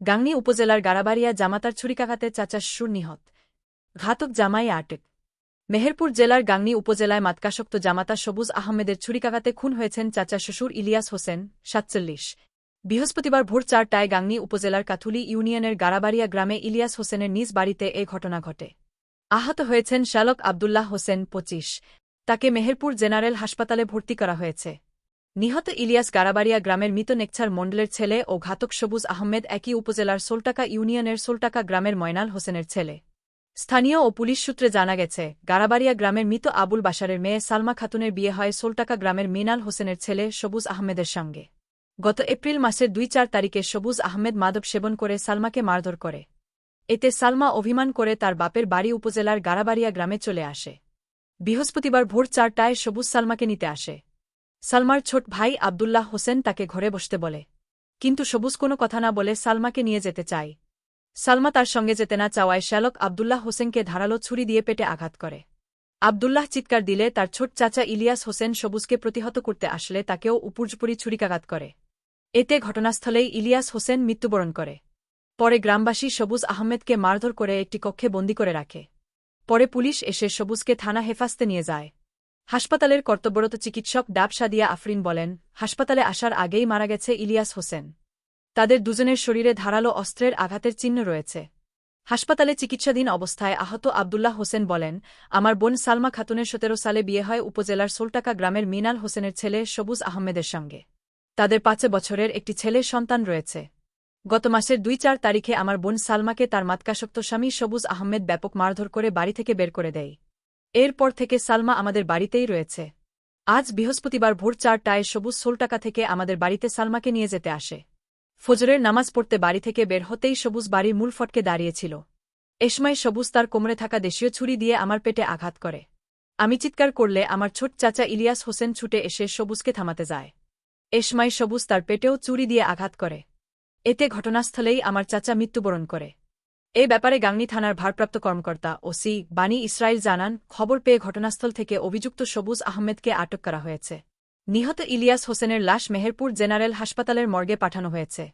গাংনী উপজেলার গারাবাড়িয়া জামাতার ছুরিকাঘাতে চাচা সুর নিহত ঘাতক জামাই আটেক। মেহেরপুর জেলার গাংনী উপজেলায় মাতকাসক্ত জামাতা সবুজ আহমেদের ছুরিকাঘাতে খুন হয়েছেন চাচা শ্বশুর ইলিয়াস হোসেন, সাতচল্লিশ। বৃহস্পতিবার ভোর চারটায় গাংনী উপজেলার কাথুলি ইউনিয়নের গারাবাড়িয়া গ্রামে ইলিয়াস হোসেনের নিজ বাড়িতে এ ঘটনা ঘটে। আহত হয়েছেন শালক আবদুল্লাহ হোসেন পঁচিশ। তাকে মেহেরপুর জেনারেল হাসপাতালে ভর্তি করা হয়েছে। নিহত ইলিয়াস গারাবাড়িয়া গ্রামের মৃত নেকছার মণ্ডলের ছেলে ও ঘাতক সবুজ আহমেদ একই উপজেলার সোলটাকা ইউনিয়নের সোলটাকা গ্রামের ময়নাল হোসেনের ছেলে। স্থানীয় ও পুলিশ সূত্রে জানা গেছে, গারাবাড়িয়া গ্রামের মৃত আবুল বাসারের মেয়ে সালমা খাতুনের বিয়ে হয় সোলটাকা গ্রামের মিনাল হোসেনের ছেলে সবুজ আহমেদের সঙ্গে। গত এপ্রিল মাসের দুই চার তারিখে সবুজ আহমেদ মাদক সেবন করে সালমাকে মারধর করে। এতে সালমা অভিমান করে তার বাপের বাড়ি উপজেলার গারাবাড়িয়া গ্রামে চলে আসে। বৃহস্পতিবার ভোর চারটায় সবুজ সালমাকে নিতে আসে। সালমার ছোট ভাই আবদুল্লাহ হোসেন তাকে ঘরে বসতে বলে। কিন্তু সবুজ কোনো কথা না বলে সালমাকে নিয়ে যেতে চায়। সালমা তার সঙ্গে যেতে না চাওয়ায় শ্যালক আবদুল্লাহ হোসেনকে ধারালো ছুরি দিয়ে পেটে আঘাত করে। আবদুল্লাহ চিৎকার দিলে তার ছোট চাচা ইলিয়াস হোসেন সবুজকে প্রতিহত করতে আসলে তাকেও উপর্যুপরি ছুরিকাঘাত করে। এতে ঘটনাস্থলেই ইলিয়াস হোসেন মৃত্যুবরণ করে। পরে গ্রামবাসী সবুজ আহমেদকে মারধর করে একটি কক্ষে বন্দি করে রাখে। পরে পুলিশ এসে সবুজকে থানা হেফাজতে নিয়ে যায়। হাসপাতালের কর্তব্যরত চিকিৎসক ডাব সাদিয়া আফরিন বলেন, হাসপাতালে আসার আগেই মারা গেছে ইলিয়াস হোসেন। তাদের দুজনের শরীরে ধারালো অস্ত্রের আঘাতের চিহ্ন রয়েছে। হাসপাতালে চিকিৎসাধীন অবস্থায় আহত আবদুল্লাহ হোসেন বলেন, আমার বোন সালমা খাতুনের সতেরো সালে বিয়ে হয় উপজেলার সোলটাকা গ্রামের মিনাল হোসেনের ছেলে সবুজ আহমেদের সঙ্গে। তাদের পাঁচে বছরের একটি ছেলে সন্তান রয়েছে। গত মাসের দুই চার তারিখে আমার বোন সালমাকে তার মাতকাসক্ত স্বামী সবুজ আহমেদ ব্যাপক মারধর করে বাড়ি থেকে বের করে দেয়। এরপর থেকে সালমা আমাদের বাড়িতেই রয়েছে। আজ বৃহস্পতিবার ভোর চারটায় সবুজ সোলটাকা থেকে আমাদের বাড়িতে সালমাকে নিয়ে যেতে আসে। ফজরের নামাজ পড়তে বাড়ি থেকে বের হতেই সবুজ বাড়ির মূল ফটকে দাঁড়িয়েছিল। এসময় সবুজ তার কোমরে থাকা দেশীয় ছুরি দিয়ে আমার পেটে আঘাত করে। আমি চিৎকার করলে আমার ছোট চাচা ইলিয়াস হোসেন ছুটে এসে সবুজকে থামাতে যায়। এসময় সবুজ তার পেটেও চুরি দিয়ে আঘাত করে। এতে ঘটনাস্থলেই আমার চাচা মৃত্যুবরণ করে। এ ব্যাপারে গাংনী থানার ভারপ্রাপ্ত কর্মকর্তা ওসি বানী ইসরায়েল জানান, খবর পেয়ে ঘটনাস্থল থেকে অভিযুক্ত সবুজ আহমেদকে আটক করা হয়েছে। নিহত ইলিয়াস হোসেনের লাশ মেহেরপুর জেনারেল হাসপাতালের মর্গে পাঠানো হয়েছে।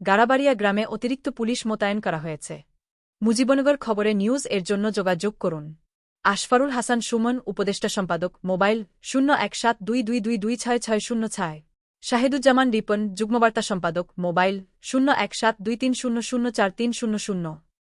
গারাবাড়িয়া গ্রামে অতিরিক্ত পুলিশ মোতায়েন করা হয়েছে। মুজিবনগর খবরে নিউজ এর জন্য যোগাযোগ করুন। আশফারুল হাসান সুমন, উপদেষ্টা সম্পাদক, মোবাইল শূন্য এক সাত দুই দুই দুই দুই ছয় ছয় শূন্য ছয়। শাহিদুজ্জামান রিপন, যুগ্মবার্তা সম্পাদক, মোবাইল শূন্য এক সাত দুই তিন শূন্য শূন্য চার তিন শূন্য শূন্য।